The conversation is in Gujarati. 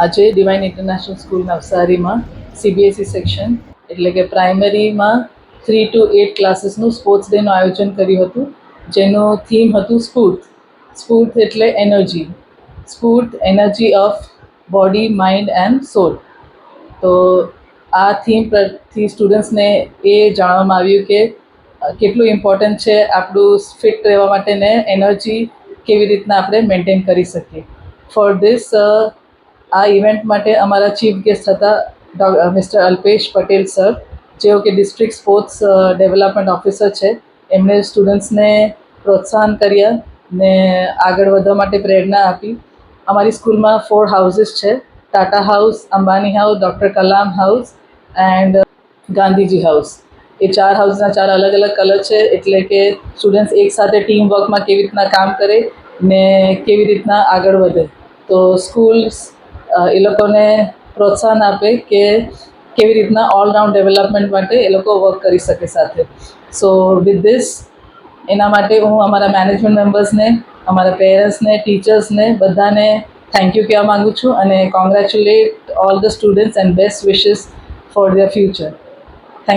આજે ડિવાઇન ઇન્ટરનેશનલ સ્કૂલ નવસારીમાં સીબીએસઈ સેક્શન એટલે કે પ્રાઇમરીમાં થ્રી ટુ એટ ક્લાસીસનું સ્પોર્ટ્સ ડેનું આયોજન કર્યું હતું. જેનું થીમ હતું સ્ફૂર્ત. સ્ફૂર્ત એટલે energy સ્ફૂર્ત energy of body mind and soul તો આ થીમ પરથી સ્ટુડન્ટ્સને એ જાણવામાં આવ્યું કે કેટલું ઇમ્પોર્ટન્ટ છે આપણું ફિટ રહેવા માટે ને એનર્જી કેવી રીતના આપણે મેન્ટેન કરી શકીએ. ફોર ધીસ આ ઇવેન્ટ માટે અમારા ચીફ ગેસ્ટ હતા મિસ્ટર અલ્પેશ પટેલ સર, જેઓ કે ડિસ્ટ્રિક્ટ સ્પોર્ટ્સ ડેવલપમેન્ટ ઓફિસર છે. એમણે સ્ટુડન્ટ્સને પ્રોત્સાહન કર્યા ને આગળ વધવા માટે પ્રેરણા આપી. અમારી સ્કૂલમાં ફોર હાઉસીસ છે. Tata house, Ambani house, doctor Kalam house and Gandhiji house. એ ચાર હાઉસના ચાર અલગ અલગ કલર છે એટલે કે સ્ટુડન્ટ્સ એકસાથે ટીમ વર્કમાં કેવી રીતના કામ કરે ને કેવી રીતના આગળ વધે. તો સ્કૂલ્સ એ લોકોને પ્રોત્સાહન આપે કે કેવી રીતના ઓલરાઉન્ડ ડેવલપમેન્ટ માટે એ લોકો વર્ક કરી શકે સાથે. સો વિથ ધીસ એના માટે હું અમારા મેનેજમેન્ટ મેમ્બર્સને અમારા પેરેન્ટ્સને ટીચર્સને બધાને થેન્ક યુ કહેવા માગું છું અને congratulate all the students and best wishes for their future